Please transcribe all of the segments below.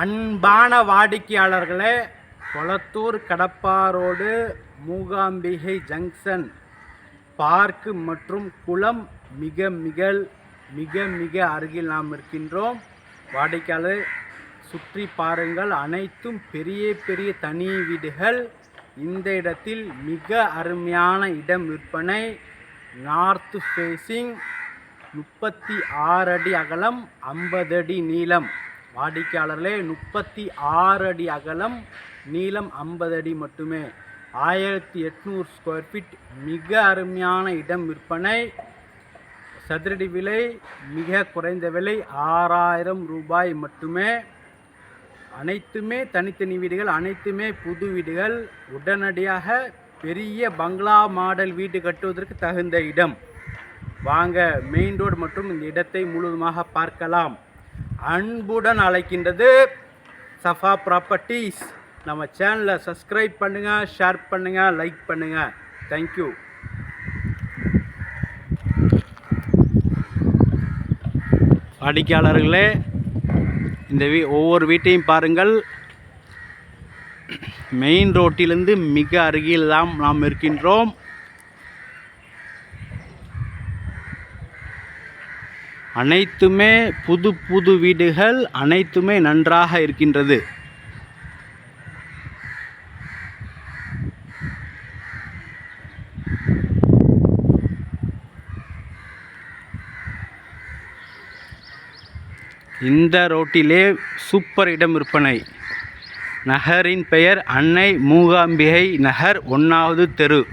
அன்பான வாடிக்கையாளர்களே Kolathur கடப்பாரோடு Mookambigai junction park மற்றும் குளம் மிக மிக மிக மிக அருகில் நாம் இருக்கின்றோம். வாடிக்கையாளர் சுற்றி பாருங்கள் அனைத்தும் பெரிய பெரிய தனி வீடுகள். இந்த இடத்தில் மிக அருமையான இடம் விற்பனை. நார்த் ஃபேஸிங் முப்பத்தி ஆறு அடி அகலம் ஐம்பது அடி நீளம். வாடிக்கையாளர்களே முப்பத்தி ஆறு அடி அகலம் நீளம் ஐம்பது அடி மட்டுமே. ஆயிரத்தி எட்நூறு ஸ்கொயர் ஃபீட் மிக அருமையான இடம் விற்பனை. சதுரடி விலை மிக குறைந்த விலை ஆறாயிரம் ரூபாய் மட்டுமே. அனைத்துமே தனித்தனி வீடுகள் அனைத்துமே புது வீடுகள். உடனடியாக பெரிய பங்களா மாடல் வீடு கட்டுவதற்கு தகுந்த இடம். வாங்க மெயின் ரோடு மற்றும் இந்த இடத்தை முழுவதுமாக பார்க்கலாம். அன்புடன் அழைக்கின்றது சஃபா ப்ராப்பர்ட்டிஸ் நம்ம சேனலை சப்ஸ்கிரைப் பண்ணுங்கள் ஷேர் பண்ணுங்கள் லைக் பண்ணுங்கள் தேங்க்யூ வாடிக்கையாளர்களே இந்த வீ ஒவ்வொரு வீட்டையும் பாருங்கள். மெயின் ரோட்டிலிருந்து மிக அருகில் தான் நாம் இருக்கின்றோம். அனைத்துமே புது புது வீடுகள் அனைத்துமே நன்றாக இருக்கின்றது. இந்த ரோட்டிலே சூப்பர் இடம் விற்பனை. நகரின் பெயர் அன்னை மூகாம்பிகை நகர் ஒன்றாவது தெரு.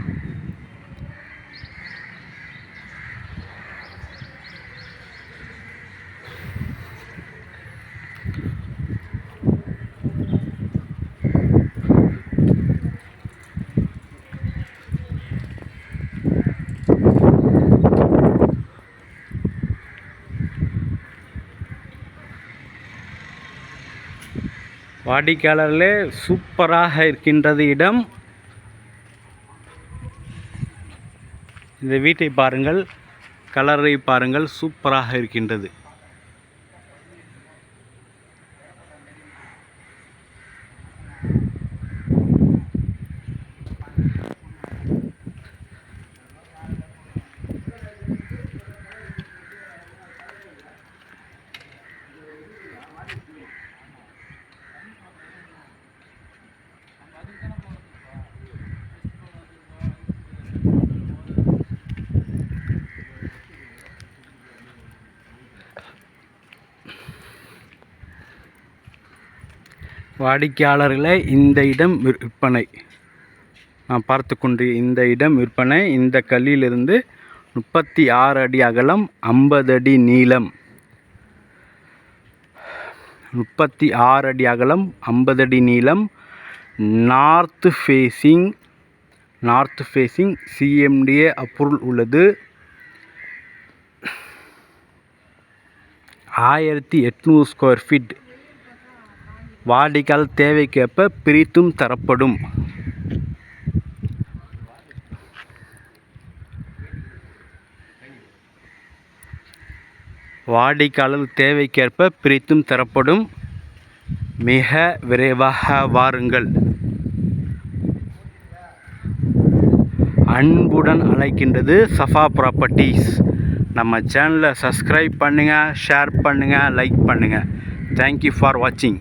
வாடிக்கையாளர்களே சூப்பராக இருக்கின்றது இடம். இந்த வீட்டை பாருங்கள் கலரை பாருங்கள் சூப்பராக இருக்கின்றது. வாடிக்கையாளர்களை இந்த இடம் விற்பனை. நான் பார்த்து கொண்டு இந்த இடம் விற்பனை இந்த கல்லிலிருந்து முப்பத்தி ஆறு அடி அகலம் ஐம்பது அடி நீளம். முப்பத்தி ஆறு அடி அகலம் ஐம்பது அடி நீளம். North facing north facing CMDA approval உள்ளது. ஆயிரத்தி எட்நூறு ஸ்கொயர் ஃபீட் வாடிக்கால் தேவைக்கேற்ப பிரித்தும் தரப்படும். வாடிக்கையாளர் தேவைக்கேற்ப பிரித்தும் தரப்படும். மிக விரைவாக வாருங்கள். அன்புடன் அழைக்கின்றது சஃபா ப்ராப்பர்ட்டிஸ் நம்ம சேனலை சப்ஸ்கிரைப் பண்ணுங்கள் ஷேர் பண்ணுங்கள் லைக் பண்ணுங்கள் தேங்க்யூ ஃபார் வாட்சிங்